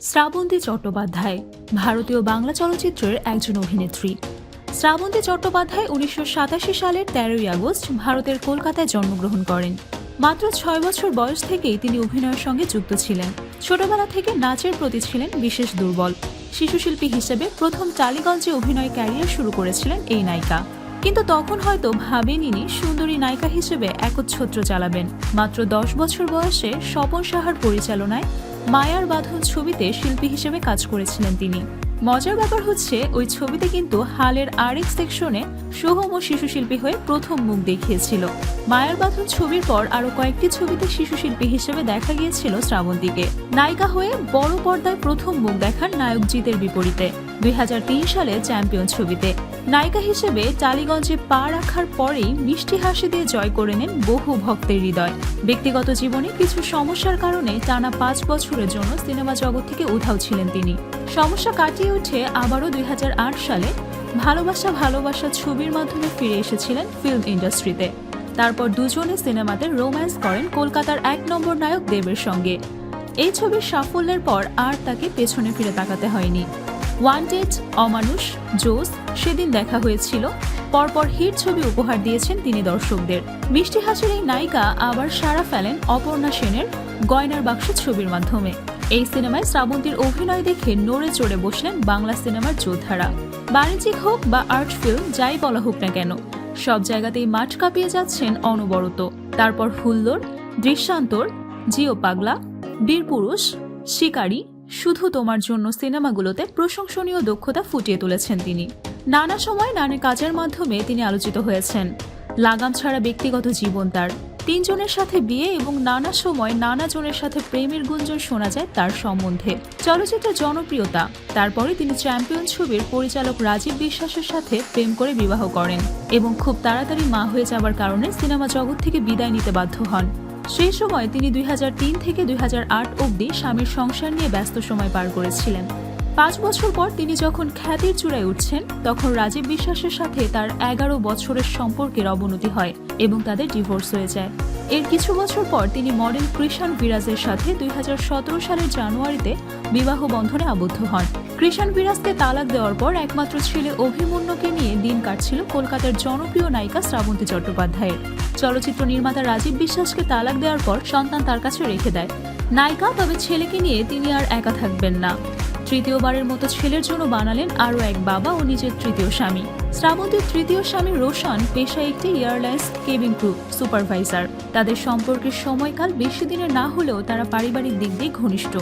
শ্রাবন্তী চট্টোপাধ্যায়, ভারতীয় বাংলা চলচ্চিত্রের একজন অভিনেত্রী। শ্রাবন্তী চট্টোপাধ্যায় উনিশশো সাতাশি সালের তেরোই আগস্ট ভারতের কলকাতায় জন্মগ্রহণ করেন। মাত্র ছয় বছর বয়স থেকেই তিনি অভিনয়ের সঙ্গে যুক্ত ছিলেন। ছোটবেলা থেকে নাচের প্রতি ছিলেন বিশেষ দুর্বল। শিশুশিল্পী হিসেবে প্রথম টালিগঞ্জে অভিনয় ক্যারিয়ার শুরু করেছিলেন এই নায়িকা। কিন্তু তখন হয়তো ভাবেনিনি সুন্দরী নায়িকা হিসেবে একচ্ছত্র চালাবেন। মাত্র দশ বছর বয়সে স্বপন সাহার পরিচালনায় মায়ার বাঁধন ছবিতে শিল্পী হিসেবে কাজ করেছিলেন তিনি। মজার ব্যাপার হচ্ছে, ওই ছবিতে কিন্তু হালের আরেক সেকশনে সোহম ও শিশু শিল্পী হয়ে প্রথম মুখ দেখিয়েছিল। মায়ার বাঁধন ছবির পর আরও কয়েকটি ছবিতে শিশু শিল্পী হিসেবে দেখা গিয়েছিল শ্রাবন্তীকে। নায়িকা হয়ে বড় পর্দায় প্রথম মুখ দেখান নায়ক জিতের বিপরীতে। দুই হাজার তিন সালে চ্যাম্পিয়ন ছবিতে। নায়িকা হিসেবে টালিগঞ্জে পা রাখার পরেই মিষ্টি হাসি দিয়ে জয় করে নেন বহু ভক্তের হৃদয়। ব্যক্তিগত জীবনে কিছু সমস্যার কারণে টানা পাঁচ বছরের জন্য সিনেমা জগৎ থেকে উধাও ছিলেন তিনি। সমস্যা কাটিয়ে উঠে আবারও দুই হাজার আট সালে ভালোবাসা ভালোবাসা ছবির মাধ্যমে ফিরে এসেছিলেন ফিল্ম ইন্ডাস্ট্রিতে। তারপর দুজনে সিনেমাতে রোম্যান্স করেন কলকাতার এক নম্বর নায়ক দেবের সঙ্গে। এই ছবির সাফল্যের পর আর তাকে পেছনে ফিরে তাকাতে হয়নি। ওয়ান্টেড, অমানুষ, জোস সেদিন দেখা হয়েছিল। পরপর হিট ছবি উপহার দিয়েছেন তিনি দর্শকদের। মিষ্টি হাসির এই নায়িকা আবার সাড়া ফেলেন অপর্ণা সেনের গয়নার বাক্স ছবির মাধ্যমে। এই সিনেমায় শ্রাবন্তীর অভিনয় দেখে নড়ে চড়ে বসলেন বাংলা সিনেমার যোদ্ধারা। বাণিজ্যিক হোক বা আর্ট ফিল্ম, যাই বলা হোক না কেন, সব জায়গাতেই মাঠ কাঁপিয়ে যাচ্ছেন অনবরত। তারপর হুল্লোর দৃশ্যান্তর, জিও পাগলা, বীরপুরুষ, শিকারী শুধু তোমার জন্য সিনেমাগুলোতে প্রশংসনীয় দক্ষতা ফুটিয়ে তুলেছেন তিনি। নানা সময় নানা কাজের মাধ্যমে তিনি আলোচিত হয়েছেন। লাগাম ছাড়া ব্যক্তিগত জীবন তার। তিনজনের সাথে বিয়ে এবং নানা সময় নানা জনের সাথে প্রেমের গুঞ্জন শোনা যায় তার সম্বন্ধে। চলচ্চিত্রের জনপ্রিয়তা। তারপরে তিনি চ্যাম্পিয়ন ছবির পরিচালক রাজীব বিশ্বাসের সাথে প্রেম করে বিবাহ করেন এবং খুব তাড়াতাড়ি মা হয়ে যাবার কারণে সিনেমা জগৎ থেকে বিদায় নিতে বাধ্য হন। সেই সময় তিনি দুই হাজার তিন থেকে দুই হাজার আট অবধি স্বামীর সংসার নিয়ে ব্যস্ত সময় পার করেছিলেন। পাঁচ বছর পর তিনি যখন খ্যাতির চূড়ায় উঠছেন, তখন রাজীব বিশ্বাসের সাথে তার এগারো বছরের সম্পর্কের অবনতি হয় এবং তাদের ডিভোর্স হয়ে যায়। এর কিছু বছর পর তিনি মডেল কৃষাণ বিরাজের সাথে দুই হাজার সতেরো সালের জানুয়ারিতে বিবাহ বন্ধনে আবদ্ধ হন। কৃষাণ বিরাজকে তালাক দেওয়ার পর একমাত্র ছেলে অভিমন্যুকে নিয়ে দিন কাটছিল কলকাতার জনপ্রিয় নায়িকা শ্রাবন্তী চট্টোপাধ্যায়ের। চলচ্চিত্র নির্মাতা রাজীব বিশ্বাসকে তালাক দেওয়ার পর সন্তান তার কাছে রেখে দেয়। নায়িকা, তবে ছেলেকে নিয়ে তিনি আর একা থাকবেন না। তৃতীয়বারের মতো ছেলের জন্য বানালেন আরও এক বাবা ও নিজের তৃতীয় স্বামী। শ্রাবন্তীর তৃতীয় স্বামী রোশন পেশায় একটি এয়ারলাইন্স কেবিন ক্রু সুপারভাইজার। তাদের সম্পর্কের সময়কাল বেশি দিনের না হলেও তারা পারিবারিক দিক দিয়ে ঘনিষ্ঠ।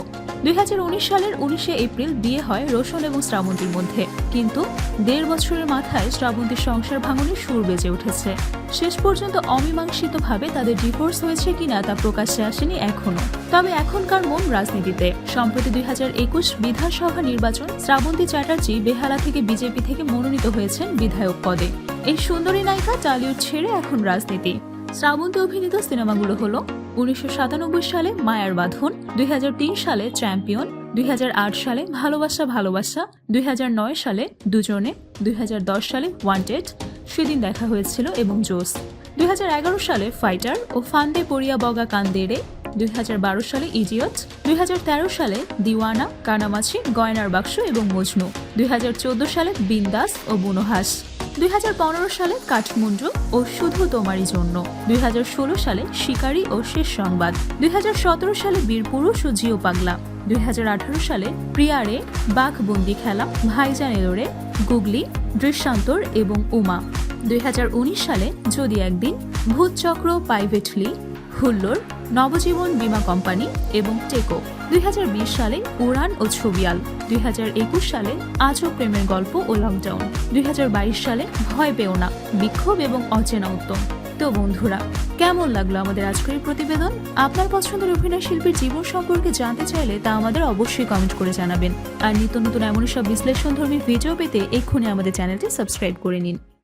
দুই হাজার উনিশ সালের উনিশে এপ্রিল বিয়ে হয় রোশন এবং শ্রাবন্তীর মধ্যে। কিন্তু দেড় বছরের মাথায় শ্রাবন্তীর সংসার ভাঙনের সুর বেজে উঠেছে। শেষ পর্যন্ত অমীমাংসিতভাবে তাদের ডিভোর্স হয়েছে কিনা তা প্রকাশ্যে আসেনি এখনও। তবে এখনকার মন রাজনীতিতে। সম্প্রতি দুই হাজার একুশ বিধানসভা নির্বাচন শ্রাবন্তী চ্যাটার্জি বেহালা থেকে বিজেপি থেকে মনোনীত হয়েছেন বিধায়ক পদে। এই সুন্দরী নায়িকা টালিউড ছেড়ে এখন রাজনীতি। শ্রাবন্তী অভিনীত সিনেমাগুলো হলো উনিশশো সাতানব্বই সালে মায়ার বাঁধন, দুই হাজার তিন সালে চ্যাম্পিয়ন, দুই হাজার আট সালে ভালোবাসা ভালোবাসা দু হাজার নয় সালে দুজনে, দুই হাজার দশ সালে ওয়ান্টেড, সেদিন দেখা হয়েছিল এবং জোস। দুই হাজার এগারো সালে ফাইটার ও ফান্দে পড়িয়া বগা কান্দেরে, দুই সালে ইডিয়ট, দুই সালে দিওয়ানা, কানামাছি, গয়নার বাক্স এবং মজনু, দুই হাজার চোদ্দ সালে বিন্দাস ও বুনোহাস। দুই সালে কাঠমুন্ডু ও শুধু তোমারই জন্য। দুই হাজার ষোলো সালে শিকারী ও শেষ সংবাদ। দুই হাজার সতেরো সালে বীরপুরুষ ও জিও পাগলা। দুই হাজার আঠারো সালে প্রিয়ারে বাঘ বন্দি খেলা, ভাইজান এলোরে, গুগলি দৃশ্যান্তর এবং উমা। দুই হাজার উনিশ সালে যদি একদিন ভূতচক্র প্রাইভেটলি হুল্লোর নবজীবন বীমা কোম্পানি এবং টেকো। দুই হাজার বিশ সালে উড়ান ও ছবিয়াল দুই হাজার একুশ সালে আজও প্রেমের গল্প ও লকডাউন দুই হাজার বাইশ সালে ভয় পেও না, বিক্ষোভ এবং অচেনা উত্তম। তো বন্ধুরা, কেমন লাগল আমাদের আজকের প্রতিবেদন? আপনার পছন্দের অভিনয় শিল্পীর জীবন সম্পর্কে জানতে চাইলে তা আমাদের অবশ্যই কমেন্ট করে জানাবেন। আর নিত্য নতুন এমন সব বিশ্লেষণধর্মী ভিডিও পেতে এক্ষুনি আমাদের চ্যানেলটি সাবস্ক্রাইব করে নিন।